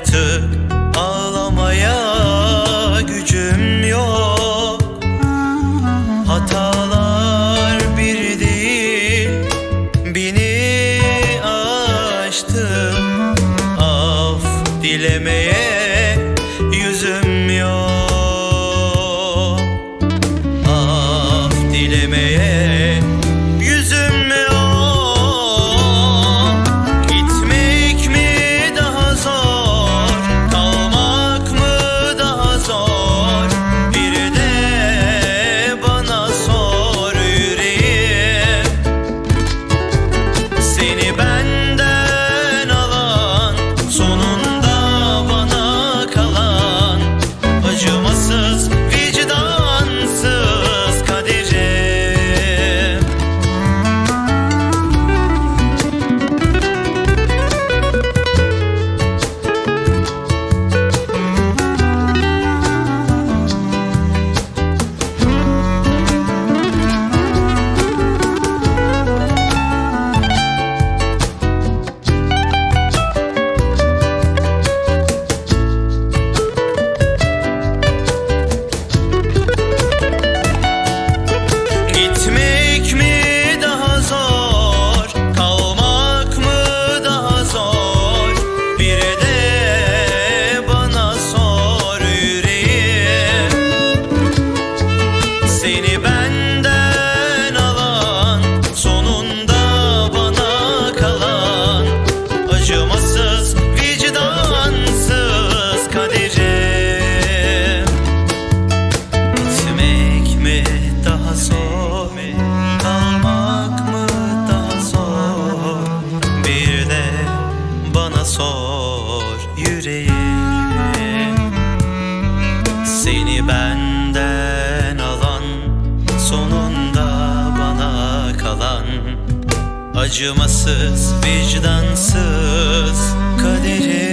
artık ağlamaya gücüm yok. Hatalar bir değil beni aştı Af dileme Seni benden alan Sonunda bana kalan Acımasız vicdansız kaderim. Gitmek mi daha zor Kalmak mı daha zor? Bir de bana sor yüreğimi. Seni benden Acımasız, vicdansız Kaderi